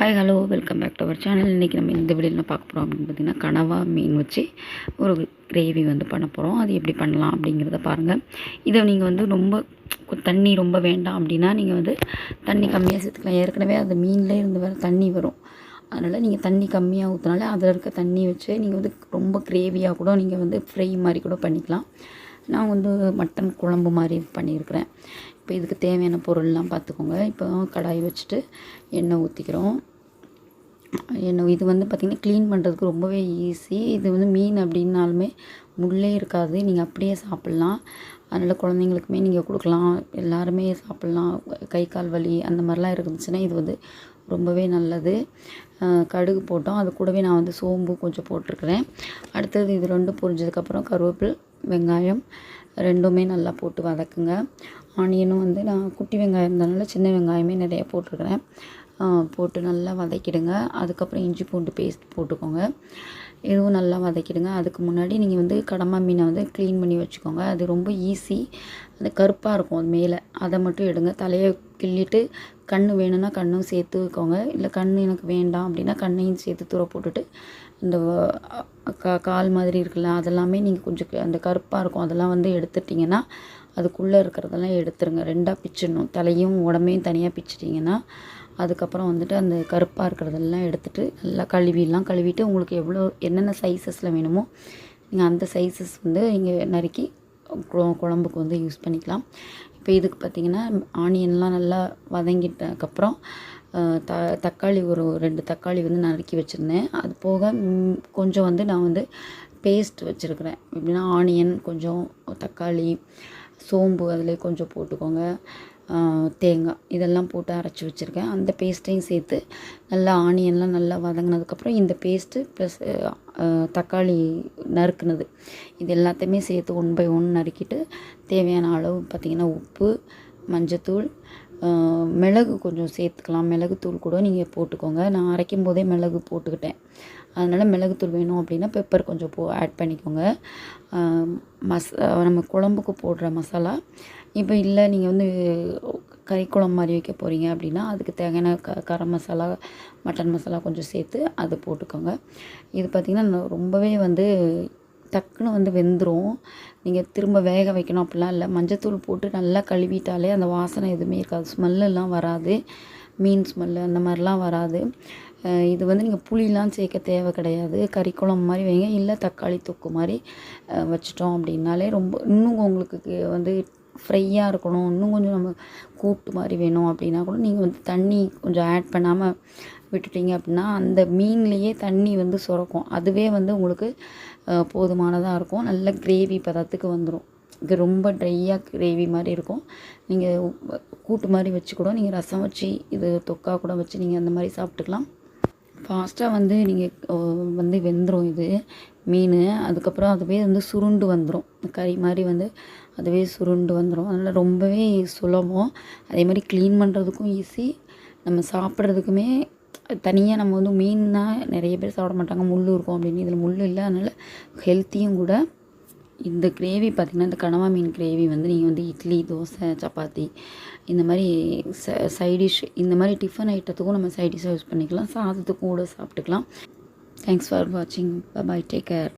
Hi hello welcome back to our channel இன்றைக்கி நம்ம இந்த வீடியோவில் பார்க்க போகிறோம் அப்படின்னு பார்த்திங்கன்னா கனவா மீன் வச்சு ஒரு கிரேவி வந்து பண்ண போகிறோம் அது எப்படி பண்ணலாம் அப்படிங்கிறத பாருங்கள் இதை நீங்கள் வந்து ரொம்ப தண்ணி ரொம்ப வேண்டாம் அப்படின்னா நீங்கள் வந்து தண்ணி கம்மியாக சேர்த்துக்கலாம். ஏற்கனவே அந்த மீன்லேயே இருந்து வர தண்ணி வரும். அதனால் நீங்கள் தண்ணி கம்மியாக ஊற்றினாலே அதில் இருக்க தண்ணி வச்சு நீங்கள் வந்து ரொம்ப கிரேவியாக கூட நீங்கள் வந்து ஃப்ரை மாதிரி கூட பண்ணிக்கலாம். நான் வந்து மட்டன் குழம்பு மாதிரி பண்ணியிருக்கிறேன். இப்போ இதுக்கு தேவையான பொருள்லாம் பார்த்துக்கோங்க. இப்போ கடாய் வச்சுட்டு எண்ணெய் ஊற்றிக்கிறோம் எண்ணெய் இது வந்து பார்த்திங்கன்னா க்ளீன் பண்ணுறதுக்கு ரொம்பவே ஈஸி இது வந்து மீன் அப்படின்னாலுமே முள்ளே இருக்காது. நீங்கள் அப்படியே சாப்பிட்லாம். அதனால் குழந்தைங்களுக்குமே நீங்கள் கொடுக்கலாம். எல்லாருமே சாப்பிட்லாம். கை கால் வலி அந்த மாதிரிலாம் இருந்துச்சுன்னா இது வந்து ரொம்பவே நல்லது. கடுகு போட்டோம். அது கூடவே நான் வந்து சோம்பு கொஞ்சம் போட்டிருக்கிறேன். அடுத்தது இது ரெண்டும் பொரிஞ்சதுக்கப்புறம் கருவேப்பில் வெங்காயம் ரெண்டுமே நல்லா போட்டு வதக்குங்க. ஆனியனும் வந்து நான் குட்டி வெங்காயம் இருந்தனால சின்ன வெங்காயமே நிறையா போட்டிருக்கிறேன். போட்டு நல்லா வதக்கிடுங்க. அதுக்கப்புறம் இஞ்சி பூண்டு பேஸ்ட் போட்டுக்கோங்க. இதுவும் நல்லா வதக்கிடுங்க. அதுக்கு முன்னாடி நீங்கள் வந்து கடமா மீனை வந்து க்ளீன் பண்ணி வச்சுக்கோங்க. அது ரொம்ப ஈஸி அந்த கருப்பாக இருக்கும் அது மேலே. அதை மட்டும் எடுங்க. தலையை கிள்ளிட்டு கண் வேணும்னா கண்ணும் சேர்த்து வைக்கோங்க. இல்லை கண் எனக்கு வேண்டாம் அப்படின்னா கண்ணையும் சேர்த்து தூர போட்டுட்டு இந்த கா கால் மாதிரி இருக்குல்ல அதெல்லாமே நீங்கள் கொஞ்சம் க- அந்த கருப்பாக இருக்கும். அதெல்லாம் வந்து எடுத்துட்டிங்கன்னா அதுக்குள்ளே இருக்கிறதெல்லாம் எடுத்துருங்க. ரெண்டாக பிச்சிடணும். தலையும் உடம்பையும் தனியாக பிச்சிட்டிங்கன்னா அதுக்கப்புறம் வந்துட்டு அந்த கருப்பாக இருக்கிறதெல்லாம் எடுத்துகிட்டு நல்லா கழுவிடலாம். கழுவிட்டு உங்களுக்கு எவ்வளோ என்னென்ன சைஸஸில் வேணுமோ நீங்கள் அந்த சைஸஸ் வந்து நீங்கள் நறுக்கி கு- குழம்புக்கு வந்து யூஸ் பண்ணிக்கலாம். இப்போ இதுக்கு பார்த்திங்கன்னா ஆனியன்லாம் நல்லா வதங்கிட்டதுக்கப்புறம் த தக்காளி ஒரு ரெண்டு தக்காளி வந்து நறுக்கி வச்சுருந்தேன். அது போக கொஞ்சம் வந்து நான் வந்து பேஸ்ட் வச்சுருக்கிறேன். எப்படின்னா ஆனியன் கொஞ்சம் தக்காளி சோம்பு அதில் கொஞ்சம் போட்டுக்கோங்க. தேங்காய் இதெல்லாம் போட்டு அரைச்சி வச்சுருக்கேன். அந்த பேஸ்ட்டையும் சேர்த்து நல்லா ஆனியன்லாம் நல்லா வதங்கினதுக்கப்புறம் இந்த பேஸ்ட்டு ப்ளஸ் தக்காளி நறுக்குனது. இது எல்லாத்தையுமே சேர்த்து ஒன் பை ஒன் நறுக்கிட்டு தேவையான அளவு பார்த்திங்கன்னா உப்பு மஞ்சத்தூள் மிளகு கொஞ்சம் சேர்த்துக்கலாம். மிளகுத்தூள் கூட நீங்கள் போட்டுக்கோங்க. நான் அரைக்கும் போதே மிளகு போட்டுக்கிட்டேன். அதனால் மிளகுத்தூள் வேணும் அப்படின்னா பெப்பர் கொஞ்சம் போ ஆட் பண்ணிக்கோங்க. மச நம்ம குழம்புக்கு போடுற மசாலா. இப்போ இல்லை நீங்கள் வந்து கறி குழம்பு மாதிரி வைக்க போகிறீங்க அப்படின்னா அதுக்கு தேவையான க கரம் மசாலா மட்டன் மசாலா கொஞ்சம் சேர்த்து அது போட்டுக்கோங்க. இது பார்த்திங்கன்னா ரொம்பவே வந்து டக்குன்னு வந்து வெந்துடும் நீங்கள் திரும்ப வேக வைக்கணும் அப்படிலாம் இல்லை. மஞ்சத்தூள் போட்டு நல்லா கழுவிட்டாலே அந்த வாசனை எதுவுமே இருக்காது. ஸ்மெல்லாம் வராது. மீன் ஸ்மெல்லு அந்த மாதிரிலாம் வராது. இது வந்து நீங்கள் புளிலாம் சேர்க்க தேவை கிடையாது. கறி குழம்பு மாதிரி வைங்க. இல்லை தக்காளி தொக்கு மாதிரி வச்சிட்டோம் அப்படின்னாலே ரொம்ப இன்னும் உங்களுக்கு வந்து ஃப்ரையாக இருக்கணும். இன்னும் கொஞ்சம் நம்ம கூட்டு மாதிரி வேணும் அப்படின்னா கூட நீங்கள் வந்து தண்ணி கொஞ்சம் ஆட் பண்ணாமல் விட்டுட்டீங்க அப்படின்னா அந்த மீன்லேயே தண்ணி வந்து சுரக்கும். அதுவே வந்து உங்களுக்கு போதுமானதாக இருக்கும். நல்ல கிரேவி பதத்துக்கு வந்துடும் இது ரொம்ப ட்ரையாக கிரேவி மாதிரி இருக்கும். நீங்கள் கூட்டு மாதிரி வச்சு கூட நீங்கள் ரசம் வச்சு இது தொக்கா கூட வச்சு நீங்கள் அந்த மாதிரி சாப்பிட்டுக்கலாம். ஃபாஸ்ட்டாக வந்து நீங்கள் வந்து வெந்துடும் இது மீன். அதுக்கப்புறம் அதுவே வந்து சுருண்டு வந்துடும் கறி மாதிரி வந்து அதுவே சுருண்டு வந்துடும் அதனால் ரொம்பவே சுலபம். அதே மாதிரி க்ளீன் பண்ணுறதுக்கும் ஈஸி நம்ம சாப்பிட்றதுக்குமே தனியாக நம்ம வந்து மீன்னா நிறைய பேர் சாப்பிட மாட்டாங்க. முள் இருக்கும் அப்படின்னு. இதில் முள் இல்லை. அதனால் ஹெல்த்தியும் கூட இந்த கிரேவி பார்த்திங்கன்னா இந்த கனவா மீன் கிரேவி வந்து நீங்கள் வந்து இட்லி தோசை சப்பாத்தி இந்த மாதிரி ச சைடிஷ் இந்த மாதிரி டிஃபன் ஐட்டத்துக்கும் நம்ம சைடிஷாக யூஸ் பண்ணிக்கலாம். சாதத்துக்கும் கூட சாப்பிட்டுக்கலாம். தேங்க்ஸ் ஃபார் வாட்சிங் பாய் டேக் கேர்